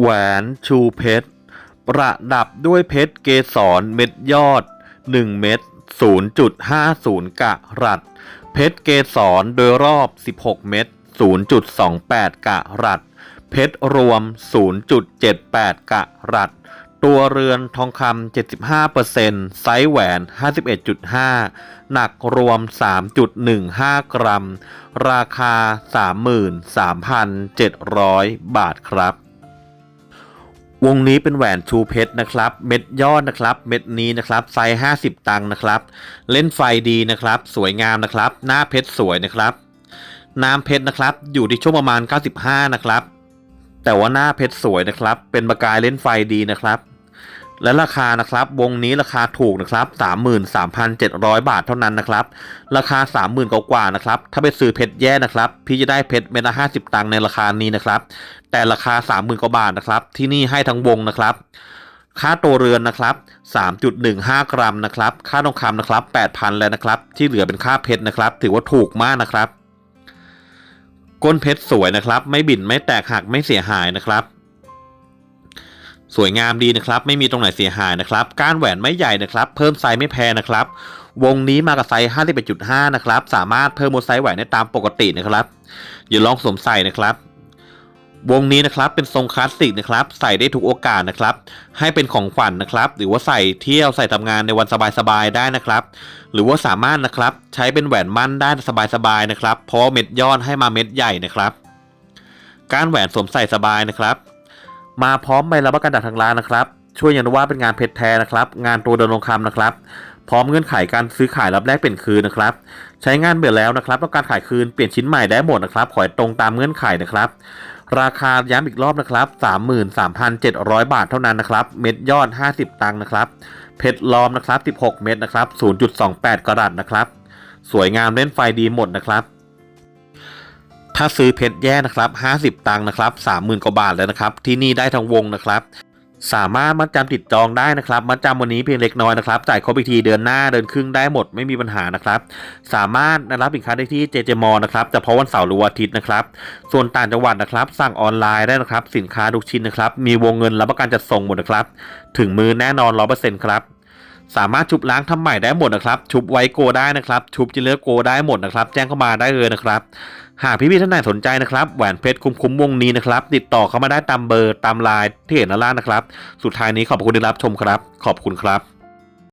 แหวนชูเพชร ประดับด้วยเพชรเกสรเม็ดยอด 1 เม็ด0.50 กะรัต เพชรเกสรโดยรอบ 16 เม็ด0.28 กะรัต เพชรรวม 0.78 กะรัต ตัวเรือนทองคำ 75%ไซส์แหวน 51.5 หนักรวม 3.15 กรัม ราคา 33,700 บาทครับ วงนี้เป็นแหวนชูเพชรนะครับ เม็ดยอดนะครับ เม็ดนี้นะครับไซส์50 ตังค์นะครับ เล่นไฟดีนะครับ สวยงามนะครับ หน้าเพชรสวยนะครับ น้ำเพชรนะครับ อยู่ที่ช่วงประมาณ 95 นะครับ แต่ว่าหน้าเพชรสวยนะครับ เป็นประกายเล่นไฟดีนะครับ และราคานะครับวงนี้ราคาถูกนะครับ 33,700 บาทเท่านั้นนะครับ ราคา 30,000กว่าๆนะครับ ถ้าไปซื้อเพชรแย่นะครับ พี่จะได้เพชรเม็ดละ50 ตังค์ในราคานี้นะครับ แต่ราคา 30,000กว่าบาทนะครับ ที่นี่ให้ทั้งวงนะครับ ค่าตัวเรือนนะครับ 3.15 กรัมนะครับ ค่าทองคำนะครับ 8,000 แล้วนะครับ ที่เหลือเป็นค่าเพชรนะครับ ถือว่าถูกมากนะครับ ก้นเพชรสวยนะครับ ไม่บิ่นไม่แตกหักไม่เสียหายนะครับ สวยงามดีนะครับ ไม่มีตรงไหนเสียหายนะครับก้านแหวนไม่ใหญ่นะครับ เพิ่มไซส์ไม่แพงนะครับ วงนี้มากับไซส์51.5 นะครับ สามารถเพิ่มโมไซส์แหวนได้ตามปกตินะครับอย่าลองสวมใส่นะครับ วงนี้นะครับเป็นทรงคลาสสิกนะครับ ใส่ได้ทุกโอกาสนะครับ ให้เป็นของขวัญนนะครับ หรือว่าใส่เที่ยวใส่ทำงานในวันสบายๆได้นะครับ หรือว่าสามารถนะครับใช้เป็นแหวนมั่นได้สบายๆนะครับ เพราะาเม็ดยอดให้มาเม็ดใหญ่นะครับ การแหวนสวมใส่สบายนะครับ มาพร้อมใบรับประกันจากทางร้านนะครับ ช่วยยันว่าเป็นงานเพชรแท้นะครับ งานตัวเดินทองคำนะครับ พร้อมเงื่อนไขการซื้อขายรับแลกเปลี่ยนคืนนะครับ ใช้งานเบื่อแล้วนะครับต้องการขายคืนเปลี่ยนชิ้นใหม่ได้หมดนะครับ ขอตรงตามเงื่อนไขนะครับ ราคาย้ำอีกรอบนะครับ 33,700 บาทเท่านั้นนะครับ เม็ดยอด 50 ตังค์นะครับ เพชรล้อมนะครับ 16 เม็ดนะครับ 0.28 กรัตนะครับ สวยงามเล่นไฟดีหมดนะครับ ถ้าซื้อเพชรแย่นะครับ50 ตังค์นะครับ30,000กว่าบาทเลยนะครับที่นี่ได้ทั้งวงนะครับสามารถมัดจำติดจองได้นะครับมัดจำวันนี้เพียงเล็กน้อยนะครับจ่ายครบอีกทีเดือนหน้าเดินครึ่งได้หมดไม่มีปัญหานะครับ สามารถรับสินค้าได้ที่เจเจมอนะครับเฉพาะวันเสาร์หรือวันอาทิตย์นะครับ ส่วนต่างจังหวัดนะครับ สั่งออนไลน์ได้นะครับ สินค้าทุกชิ้นนะครับ มีวงเงินรับประกันจัดส่งหมดนะครับ ถึงมือแน่นอนร้อเปอร์เซ็นต์ครับ สามารถชุบล้างทำใหม่ได้หมดนะครับ ชุบไว้โกได้นะครับ ชุบจิเลอร์โกได้หมดนะครับ แจ้งเข้ามาได้เลยนะครับ หากพี่ๆท่านไหนสนใจนะครับ แหวนเพชรคุ้มคุ้มวงนี้นะครับ ติดต่อเข้ามาได้ตามเบอร์ตามไลน์ที่เห็นด้านล่างนะครับ สุดท้ายนี้ขอบคุณที่รับชมครับ ขอบคุณครับ